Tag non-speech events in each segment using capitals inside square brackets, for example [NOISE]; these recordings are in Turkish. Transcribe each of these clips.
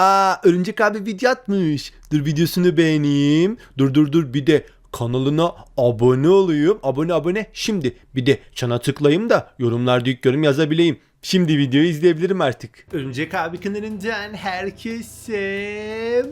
Aa Örümcek abi video atmış. Dur videosunu beğeneyim. Dur dur dur bir de kanalına abone olayım. Abone abone. Şimdi bir de çana tıklayayım da yorumlarda ilk yorum yazabileyim. Şimdi videoyu izleyebilirim artık. Örümcek abi kanalından herkese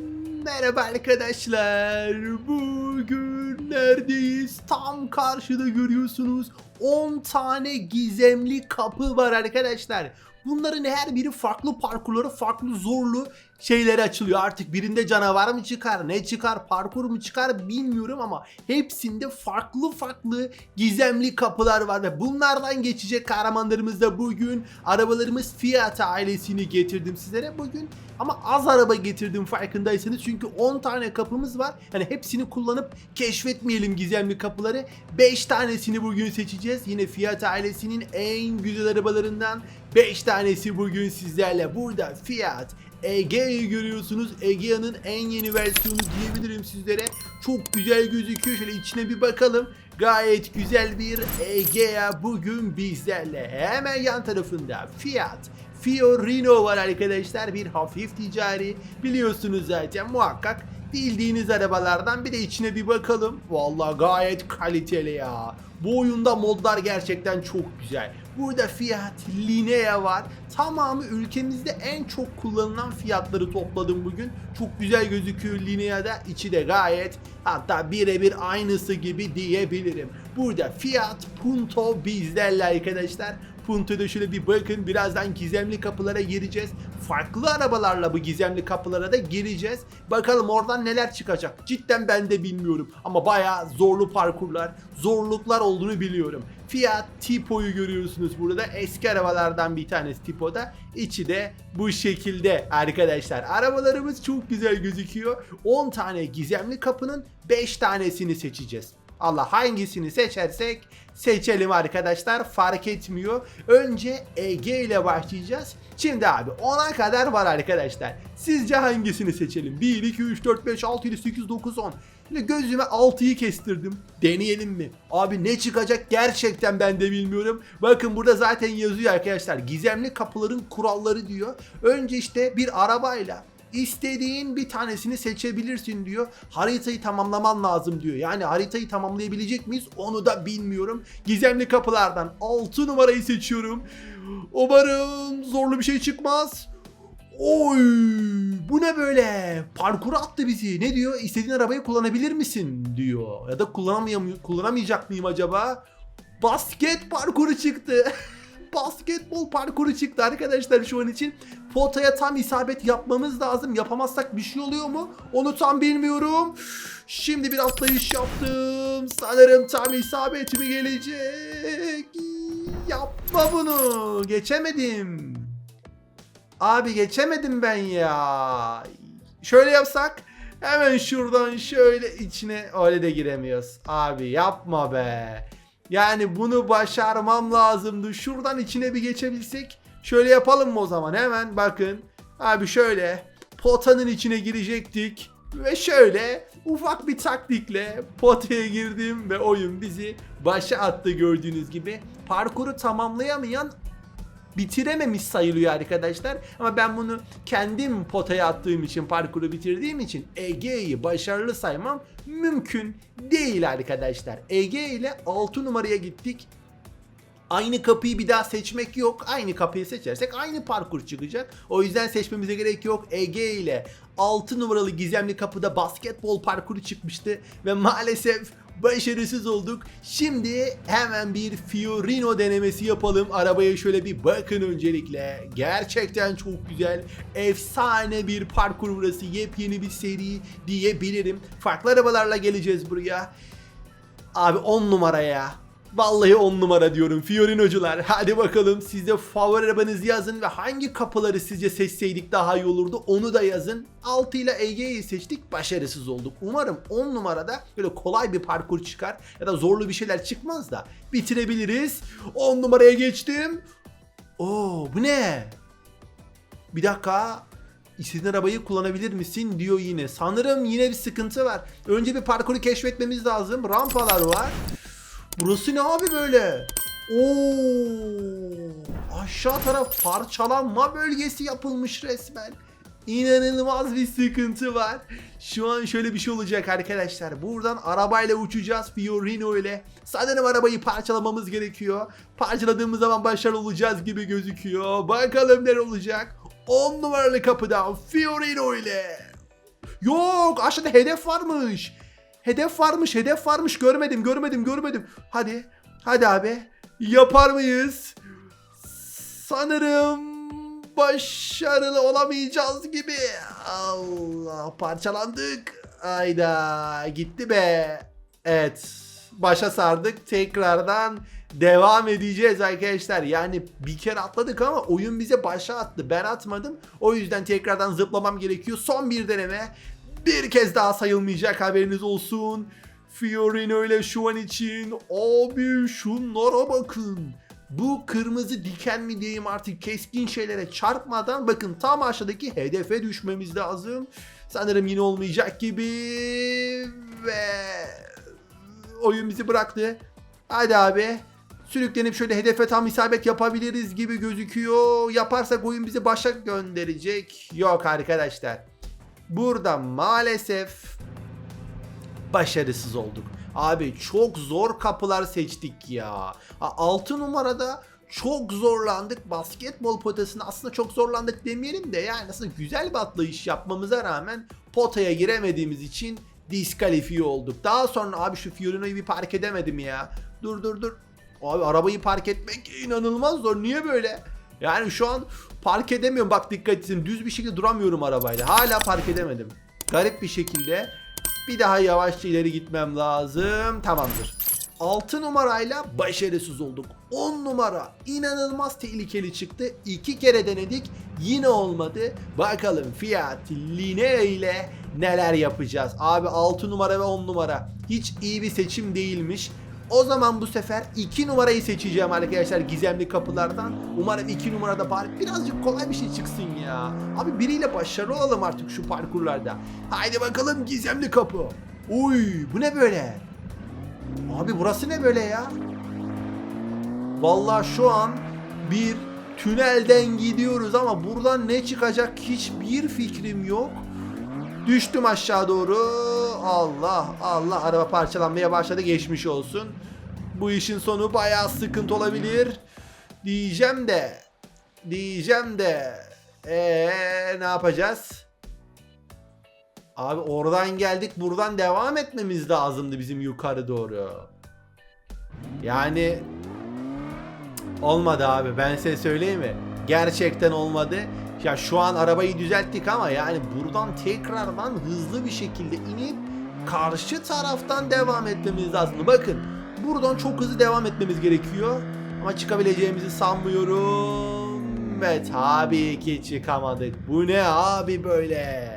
merhaba arkadaşlar. Bugün neredeyiz? Tam karşıda görüyorsunuz 10 tane gizemli kapı var arkadaşlar. Bunların her biri farklı parkurları, farklı zorlu şeyleri açılıyor. Artık birinde canavar mı çıkar, ne çıkar, parkur mu çıkar bilmiyorum ama hepsinde farklı farklı gizemli kapılar var ve bunlardan geçecek kahramanlarımız da bugün arabalarımız Fiat ailesini getirdim sizlere bugün ama az araba getirdim farkındaysanız çünkü 10 tane kapımız var. Yani hepsini kullanıp keşfetmeyelim gizemli kapıları. 5 tanesini bugün seçeceğiz. Yine Fiat ailesinin en güzel arabalarından 5 tanesi bugün sizlerle. Burada Fiat Egea'yı görüyorsunuz. Egea'nın en yeni versiyonu diyebilirim sizlere. Çok güzel gözüküyor. Şöyle içine bir bakalım. Gayet güzel bir Egea bugün bizlerle. Hemen yan tarafında Fiat Fiorino var arkadaşlar. Bir hafif ticari. Biliyorsunuz zaten muhakkak bildiğiniz arabalardan bir de içine bir bakalım. Vallahi gayet kaliteli ya. Bu oyunda modlar gerçekten çok güzel. Burada Fiat Linea var. Tamamı ülkemizde en çok kullanılan fiyatları topladım bugün. Çok güzel gözüküyor Linea'da. İçi de gayet hatta birebir aynısı gibi diyebilirim. Burada Fiat Punto bizlerle arkadaşlar. Punto'da şöyle bir bakın. Birazdan gizemli kapılara gireceğiz. Farklı arabalarla bu gizemli kapılara da gireceğiz. Bakalım oradan neler çıkacak. Cidden ben de bilmiyorum. Ama bayağı zorlu parkurlar, zorluklar olduğunu biliyorum. Fiat Tipo'yu görüyorsunuz burada. Eski arabalardan bir tanesi Tipo'da. İçi de bu şekilde arkadaşlar. Arabalarımız çok güzel gözüküyor. 10 tane gizemli kapının 5 tanesini seçeceğiz. Allah hangisini seçersek seçelim arkadaşlar fark etmiyor. Önce Ege ile başlayacağız. Şimdi abi 10'a kadar var arkadaşlar. Sizce hangisini seçelim? 1, 2, 3, 4, 5, 6, 7, 8, 9, 10. Şimdi gözüme 6'yı kestirdim. Deneyelim mi? Abi ne çıkacak gerçekten ben de bilmiyorum. Bakın burada zaten yazıyor arkadaşlar. Gizemli kapıların kuralları diyor. Önce işte bir arabayla istediğin bir tanesini seçebilirsin diyor. Haritayı tamamlaman lazım diyor. Yani haritayı tamamlayabilecek miyiz onu da bilmiyorum. Gizemli kapılardan 6 numarayı seçiyorum. Umarım zorlu bir şey çıkmaz. Oy bu ne böyle? Parkura attı bizi. Ne diyor? İstediğin arabayı kullanabilir misin diyor. Ya da kullanamayam kullanamayacak mıyım acaba? Basket parkuru çıktı. [LAUGHS] Basketbol parkuru çıktı arkadaşlar şu an için. Potaya tam isabet yapmamız lazım. Yapamazsak bir şey oluyor mu? Onu tam bilmiyorum. Şimdi bir atlayış yaptım. Sanırım tam isabet mi gelecek? Yapma bunu. Geçemedim. Abi geçemedim ben ya. Şöyle yapsak hemen şuradan şöyle içine öyle de giremiyoruz. Abi yapma be. Yani bunu başarmam lazımdı. Şuradan içine bir geçebilsek. Şöyle yapalım mı o zaman? Hemen bakın. Abi şöyle potanın içine girecektik. Ve şöyle ufak bir taktikle potaya girdim ve oyun bizi başa attı gördüğünüz gibi. Parkuru tamamlayamayan bitirememiş sayılıyor arkadaşlar. Ama ben bunu kendim potaya attığım için parkuru bitirdiğim için Ege'yi başarılı saymam mümkün değil arkadaşlar. Ege ile 6 numaraya gittik. Aynı kapıyı bir daha seçmek yok. Aynı kapıyı seçersek aynı parkur çıkacak. O yüzden seçmemize gerek yok. Ege ile 6 numaralı gizemli kapıda basketbol parkuru çıkmıştı ve maalesef başarısız olduk. Şimdi hemen bir Fiorino denemesi yapalım. Arabaya şöyle bir bakın öncelikle. Gerçekten çok güzel. Efsane bir parkur burası. Yepyeni bir seri diyebilirim. Farklı arabalarla geleceğiz buraya. Abi 10 numaraya. Vallahi 10 numara diyorum Fiorinocular. Hadi bakalım siz de favori arabanızı yazın ve hangi kapıları sizce seçseydik daha iyi olurdu onu da yazın. 6 ile Ege'yi seçtik başarısız olduk. Umarım 10 numarada böyle kolay bir parkur çıkar ya da zorlu bir şeyler çıkmaz da bitirebiliriz. 10 numaraya geçtim. Oo bu ne? Bir dakika. İstediğin arabayı kullanabilir misin diyor yine. Sanırım yine bir sıkıntı var. Önce bir parkuru keşfetmemiz lazım. Rampalar var. Burası ne abi böyle? Oo! Aşağı taraf parçalanma bölgesi yapılmış resmen. İnanılmaz bir sıkıntı var. Şu an şöyle bir şey olacak arkadaşlar. Buradan arabayla uçacağız Fiorino ile. Sanırım arabayı parçalamamız gerekiyor. Parçaladığımız zaman başarılı olacağız gibi gözüküyor. Bakalım ne olacak. 10 numaralı kapıdan Fiorino ile. Yok aşağıda hedef varmış. Hedef varmış hedef varmış görmedim görmedim görmedim. Hadi hadi abi yapar mıyız? Sanırım başarılı olamayacağız gibi. Allah parçalandık. Ayda gitti be. Evet başa sardık tekrardan devam edeceğiz arkadaşlar. Yani bir kere atladık ama oyun bize başa attı. Ben atmadım. O yüzden tekrardan zıplamam gerekiyor. Son bir deneme. Bir kez daha sayılmayacak haberiniz olsun. Fiorino ile şu an için abi şunlara bakın. Bu kırmızı diken mi diyeyim artık keskin şeylere çarpmadan bakın tam aşağıdaki hedefe düşmemiz lazım. Sanırım yine olmayacak gibi ve oyun bizi bıraktı. Hadi abi. Sürüklenip şöyle hedefe tam isabet yapabiliriz gibi gözüküyor. Yaparsak oyun bizi başa gönderecek. Yok arkadaşlar. Burada maalesef başarısız olduk. Abi çok zor kapılar seçtik ya. 6 numarada çok zorlandık. Basketbol potasında aslında çok zorlandık demeyelim de yani aslında güzel bir atlayış yapmamıza rağmen potaya giremediğimiz için diskalifiye olduk. Daha sonra abi şu Fiorino'yu bir park edemedim ya. Dur dur dur. Abi arabayı park etmek inanılmaz zor. Niye böyle? Yani şu an park edemiyorum. Bak dikkat edin. Düz bir şekilde duramıyorum arabayla. Hala park edemedim. Garip bir şekilde. Bir daha yavaşça ileri gitmem lazım. Tamamdır. 6 numarayla başarısız olduk. 10 numara inanılmaz tehlikeli çıktı. 2 kere denedik. Yine olmadı. Bakalım Fiat Linea ile neler yapacağız. Abi 6 numara ve 10 numara. Hiç iyi bir seçim değilmiş. O zaman bu sefer 2 numarayı seçeceğim arkadaşlar gizemli kapılardan. Umarım 2 numarada bari birazcık kolay bir şey çıksın ya. Abi biriyle başarılı olalım artık şu parkurlarda. Haydi bakalım gizemli kapı. Uy bu ne böyle? Abi burası ne böyle ya? Vallahi şu an bir tünelden gidiyoruz ama buradan ne çıkacak hiçbir fikrim yok. Düştüm aşağı doğru. Allah Allah araba parçalanmaya başladı geçmiş olsun. Bu işin sonu bayağı sıkıntı olabilir. Diyeceğim de. Diyeceğim de. Eee ne yapacağız? Abi oradan geldik buradan devam etmemiz lazımdı bizim yukarı doğru. Yani olmadı abi ben size söyleyeyim mi? Gerçekten olmadı. Ya şu an arabayı düzelttik ama yani buradan tekrardan hızlı bir şekilde inip karşı taraftan devam etmemiz lazım. Bakın buradan çok hızlı devam etmemiz gerekiyor. Ama çıkabileceğimizi sanmıyorum. Ve tabii ki çıkamadık. Bu ne abi böyle?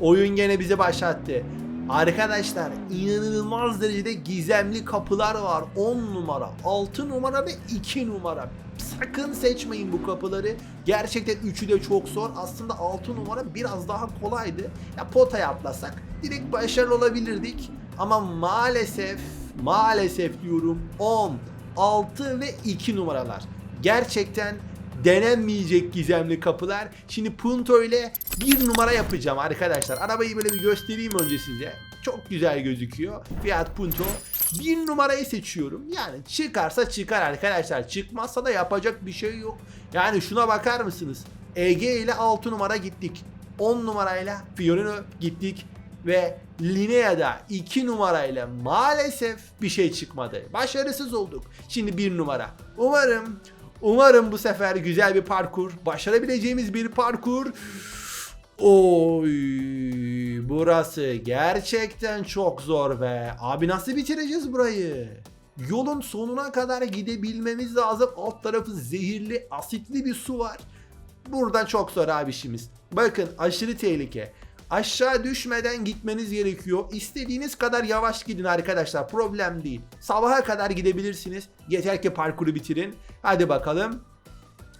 Oyun gene bizi başlattı. Arkadaşlar inanılmaz derecede gizemli kapılar var. 10 numara, 6 numara ve 2 numara. Sakın seçmeyin bu kapıları. Gerçekten üçü de çok zor. Aslında 6 numara biraz daha kolaydı. Ya potaya atlasak direkt başarılı olabilirdik. Ama maalesef, maalesef diyorum 10, 6 ve 2 numaralar. Gerçekten denenmeyecek gizemli kapılar. Şimdi Punto ile bir numara yapacağım arkadaşlar. Arabayı böyle bir göstereyim önce size. Çok güzel gözüküyor. Fiat Punto. Bir numarayı seçiyorum. Yani çıkarsa çıkar arkadaşlar. Çıkmazsa da yapacak bir şey yok. Yani şuna bakar mısınız? Ege ile 6 numara gittik. 10 numarayla Fiorino gittik. Ve Linea'da 2 numarayla maalesef bir şey çıkmadı. Başarısız olduk. Şimdi 1 numara. Umarım Umarım bu sefer güzel bir parkur, başarabileceğimiz bir parkur. Oy, burası gerçekten çok zor be. Abi nasıl bitireceğiz burayı? Yolun sonuna kadar gidebilmemiz lazım. Alt tarafı zehirli, asitli bir su var. Buradan çok zor abi işimiz. Bakın aşırı tehlike. Aşağı düşmeden gitmeniz gerekiyor. İstediğiniz kadar yavaş gidin arkadaşlar. Problem değil. Sabaha kadar gidebilirsiniz. Yeter ki parkuru bitirin. Hadi bakalım.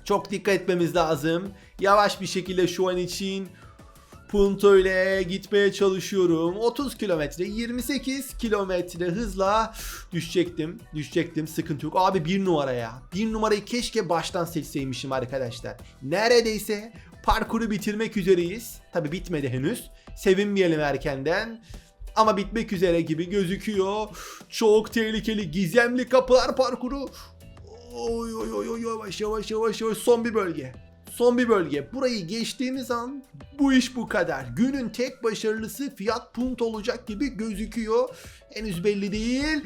Çok dikkat etmemiz lazım. Yavaş bir şekilde şu an için Punto ile gitmeye çalışıyorum. 30 kilometre, 28 kilometre hızla düşecektim. Düşecektim. Sıkıntı yok. Abi bir numara ya. Bir numarayı keşke baştan seçseymişim arkadaşlar. Neredeyse parkuru bitirmek üzereyiz. Tabi bitmedi henüz. Sevinmeyelim erkenden. Ama bitmek üzere gibi gözüküyor. Çok tehlikeli gizemli kapılar parkuru. Oy oy oy oy yavaş yavaş yavaş yavaş son bir bölge. Son bir bölge. Burayı geçtiğimiz an bu iş bu kadar. Günün tek başarılısı Fiat Punto olacak gibi gözüküyor. Henüz belli değil.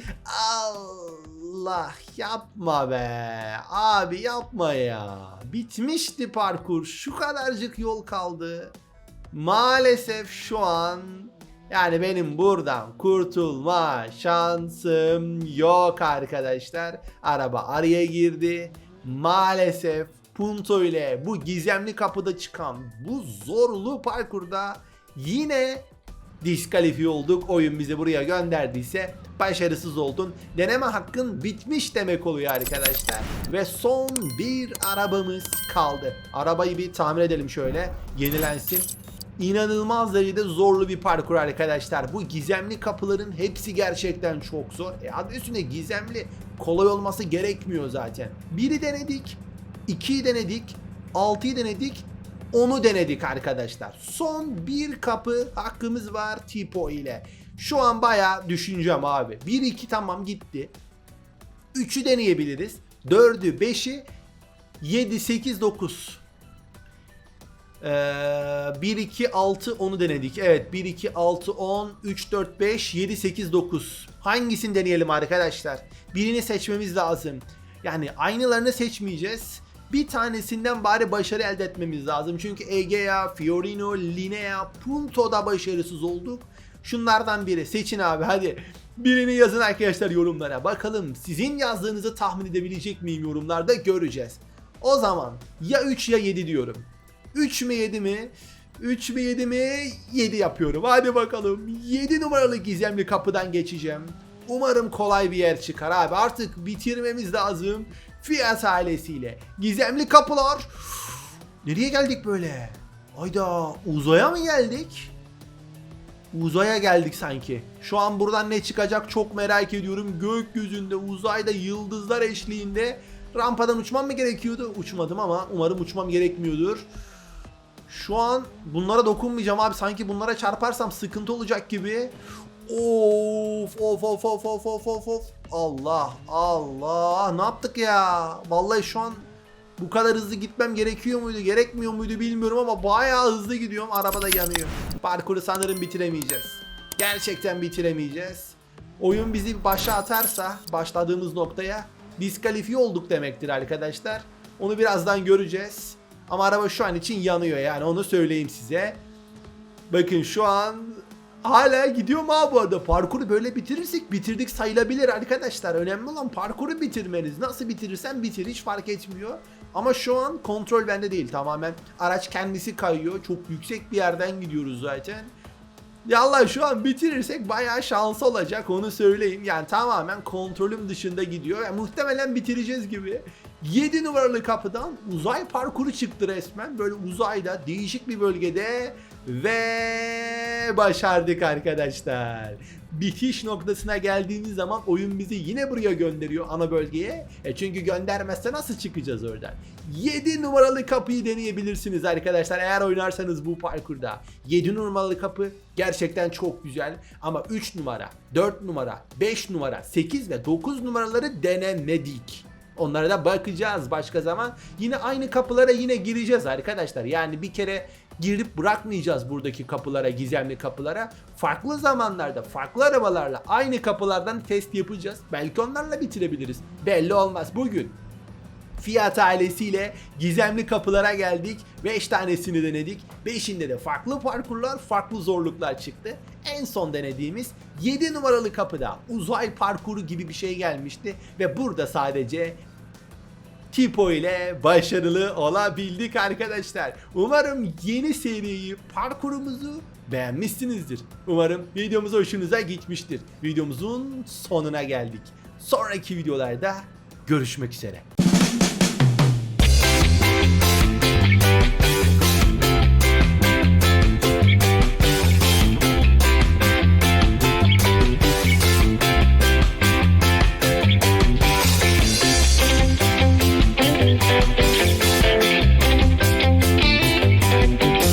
Allah yapma be. Abi yapma ya. Bitmişti parkur. Şu kadarcık yol kaldı. Maalesef şu an yani benim buradan kurtulma şansım yok arkadaşlar. Araba araya girdi. Maalesef Punto ile bu gizemli kapıda çıkan bu zorlu parkurda yine diskalifiye olduk. Oyun bizi buraya gönderdiyse başarısız oldun. Deneme hakkın bitmiş demek oluyor arkadaşlar. Ve son bir arabamız kaldı. Arabayı bir tamir edelim şöyle. Yenilensin. İnanılmaz derecede zorlu bir parkur arkadaşlar. Bu gizemli kapıların hepsi gerçekten çok zor. E adı üstünde gizemli kolay olması gerekmiyor zaten. Biri denedik, ikiyi denedik, altıyı denedik, onu denedik arkadaşlar. Son bir kapı hakkımız var Tipo ile. Şu an bayağı düşüneceğim abi. 1-2 tamam gitti. 3'ü deneyebiliriz. 4'ü, 5'i, 7, 8, 9. Ee, 1, 2, 6 onu denedik. Evet 1, 2, 6, 10, 3, 4, 5, 7, 8, 9. Hangisini deneyelim arkadaşlar? Birini seçmemiz lazım. Yani aynılarını seçmeyeceğiz. Bir tanesinden bari başarı elde etmemiz lazım. Çünkü Egea, Fiorino, Linea, Punto'da başarısız olduk. Şunlardan biri. Seçin abi hadi. Birini yazın arkadaşlar yorumlara. Bakalım sizin yazdığınızı tahmin edebilecek miyim yorumlarda göreceğiz. O zaman ya 3 ya 7 diyorum. 3 mü 7 mi? 3 mü 7 mi? 7 yapıyorum. Hadi bakalım. 7 numaralı gizemli kapıdan geçeceğim. Umarım kolay bir yer çıkar abi. Artık bitirmemiz lazım. Fiat ailesiyle. Gizemli kapılar. Nereye geldik böyle? Ayda uzaya mı geldik? Uzaya geldik sanki. Şu an buradan ne çıkacak çok merak ediyorum. Gökyüzünde, uzayda, yıldızlar eşliğinde rampadan uçmam mı gerekiyordu? Uçmadım ama umarım uçmam gerekmiyordur. Şu an bunlara dokunmayacağım abi. Sanki bunlara çarparsam sıkıntı olacak gibi. Of of of of of of of of. Allah Allah ne yaptık ya? Vallahi şu an bu kadar hızlı gitmem gerekiyor muydu gerekmiyor muydu bilmiyorum ama bayağı hızlı gidiyorum araba da yanıyor. Parkuru sanırım bitiremeyeceğiz. Gerçekten bitiremeyeceğiz. Oyun bizi başa atarsa başladığımız noktaya diskalifiye olduk demektir arkadaşlar. Onu birazdan göreceğiz. Ama araba şu an için yanıyor yani onu söyleyeyim size. Bakın şu an hala gidiyor mu bu arada? Parkuru böyle bitirirsek bitirdik sayılabilir arkadaşlar. Önemli olan parkuru bitirmeniz. Nasıl bitirirsen bitir hiç fark etmiyor. Ama şu an kontrol bende değil tamamen. Araç kendisi kayıyor. Çok yüksek bir yerden gidiyoruz zaten. Ya Allah şu an bitirirsek bayağı şans olacak onu söyleyeyim. Yani tamamen kontrolüm dışında gidiyor. Yani muhtemelen bitireceğiz gibi. 7 numaralı kapıdan uzay parkuru çıktı resmen. Böyle uzayda değişik bir bölgede ve başardık arkadaşlar. Bitiş noktasına geldiğimiz zaman oyun bizi yine buraya gönderiyor ana bölgeye. E çünkü göndermezse nasıl çıkacağız oradan? 7 numaralı kapıyı deneyebilirsiniz arkadaşlar eğer oynarsanız bu parkurda. 7 numaralı kapı gerçekten çok güzel ama 3 numara, 4 numara, 5 numara, 8 ve 9 numaraları denemedik. Onlara da bakacağız başka zaman. Yine aynı kapılara yine gireceğiz arkadaşlar. Yani bir kere girip bırakmayacağız buradaki kapılara, gizemli kapılara. Farklı zamanlarda, farklı arabalarla aynı kapılardan test yapacağız. Belki onlarla bitirebiliriz. Belli olmaz bugün. Fiat ailesiyle gizemli kapılara geldik. 5 tanesini denedik. 5'inde de farklı parkurlar, farklı zorluklar çıktı. En son denediğimiz 7 numaralı kapıda uzay parkuru gibi bir şey gelmişti. Ve burada sadece Tipo ile başarılı olabildik arkadaşlar. Umarım yeni seriyi, parkurumuzu beğenmişsinizdir. Umarım videomuz hoşunuza gitmiştir. Videomuzun sonuna geldik. Sonraki videolarda görüşmek üzere.